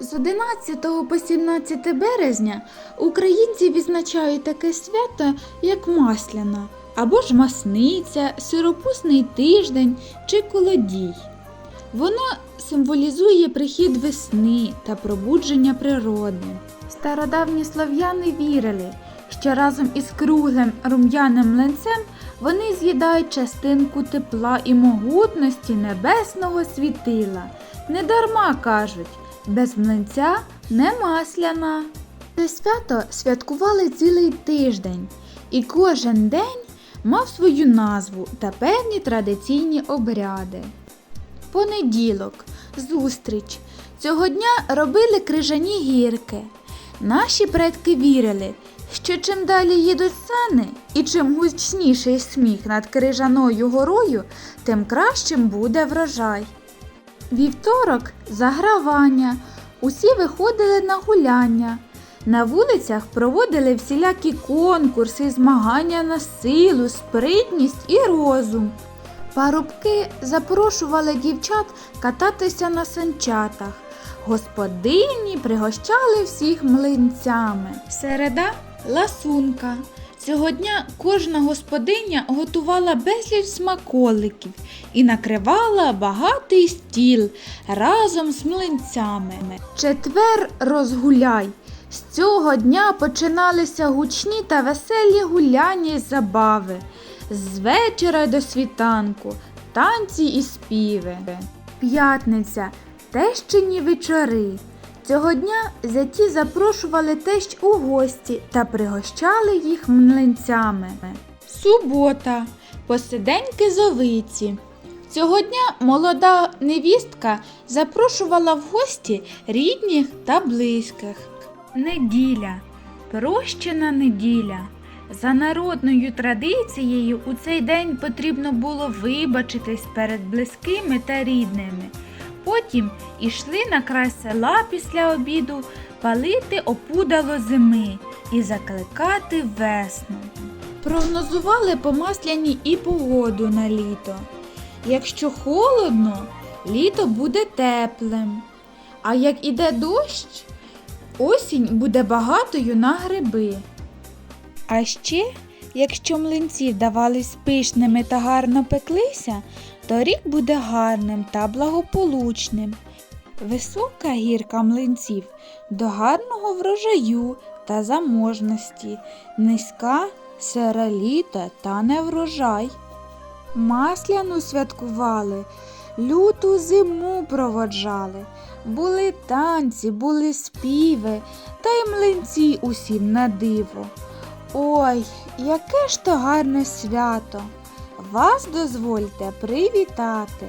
З 11 по 17 березня українці відзначають таке свято, як Масляна, або ж Масниця, Сиропусний тиждень чи Колодій. Воно символізує прихід весни та пробудження природи. Стародавні слов'яни вірили, що разом із круглим рум'яним млинцем вони з'їдають частинку тепла і могутності небесного світила. Недарма кажуть, без млинця не масляна. Це свято святкували цілий тиждень, і кожен день мав свою назву та певні традиційні обряди. Понеділок, зустріч. Цього дня робили крижані гірки. Наші предки вірили, що чим далі їдуть сани і чим гучніший сміх над крижаною горою, тим кращим буде врожай. Вівторок загравання. Усі виходили на гуляння. На вулицях проводили всілякі конкурси, змагання на силу, спритність і розум. Парубки запрошували дівчат кататися на санчатах. Господині пригощали всіх млинцями. Середа ласунка. Цього дня кожна господиня готувала безліч смаколиків і накривала багатий стіл разом з млинцями. Четвер розгуляй. З цього дня починалися гучні та веселі гуляння й забави. З вечора до світанку, танці і співи. П'ятниця, тещині вечори. Цього дня зяті запрошували тещ у гості та пригощали їх млинцями. Субота, посиденьки зовиці. Цього дня молода невістка запрошувала в гості рідних та близьких. Неділя, прощена неділя. За народною традицією у цей день потрібно було вибачитись перед близькими та рідними. Потім ішли на край села після обіду палити опудало зими і закликати весну. Прогнозували по масляні і погоду на літо. Якщо холодно, літо буде теплим. А як іде дощ, осінь буде багатою на гриби. А ще, якщо млинці вдавались пишними та гарно пеклися, то рік буде гарним та благополучним. Висока гірка млинців до гарного врожаю та заможності, низька сера літа та неврожай. Масляну святкували, люту зиму проводжали. Були танці, були співи, та й млинці усім на диво. Ой, яке ж то гарне свято! Вас дозвольте привітати.